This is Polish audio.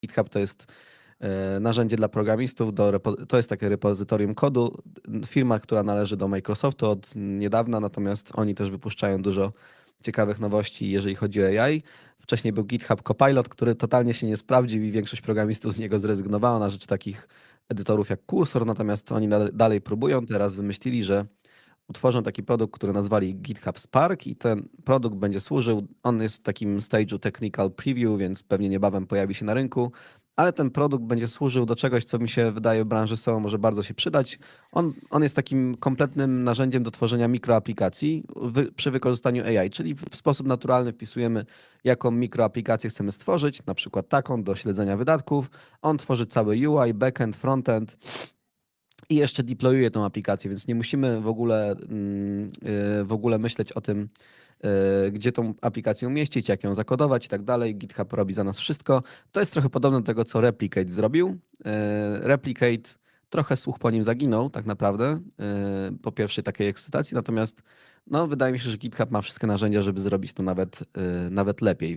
GitHub to jest e, narzędzie dla programistów, do, to jest takie repozytorium kodu. Firma, która należy do Microsoftu od niedawna, natomiast oni też wypuszczają dużo ciekawych nowości, jeżeli chodzi o AI. Wcześniej był GitHub Copilot, który totalnie się nie sprawdził i większość programistów z niego zrezygnowała na rzecz takich edytorów jak Cursor, natomiast oni dal- dalej próbują. Teraz wymyślili, że utworzą taki produkt, który nazwali GitHub Spark i ten produkt będzie służył, on jest w takim stage'u technical preview, więc pewnie niebawem pojawi się na rynku, ale ten produkt będzie służył do czegoś, co mi się wydaje w branży SEO może bardzo się przydać. On, on jest takim kompletnym narzędziem do tworzenia mikroaplikacji wy, przy wykorzystaniu AI, czyli w, w sposób naturalny wpisujemy, jaką mikroaplikację chcemy stworzyć, na przykład taką do śledzenia wydatków. On tworzy cały UI, backend, frontend, i jeszcze deployuje tą aplikację, więc nie musimy w ogóle, mm, y, w ogóle myśleć o tym, y, gdzie tą aplikację umieścić, jak ją zakodować i tak dalej. GitHub robi za nas wszystko. To jest trochę podobne do tego, co Replicate zrobił. Y, Replicate, trochę słuch po nim zaginął tak naprawdę, po pierwszej takiej ekscytacji, natomiast no, wydaje mi się, że GitHub ma wszystkie narzędzia, żeby zrobić to nawet, nawet lepiej.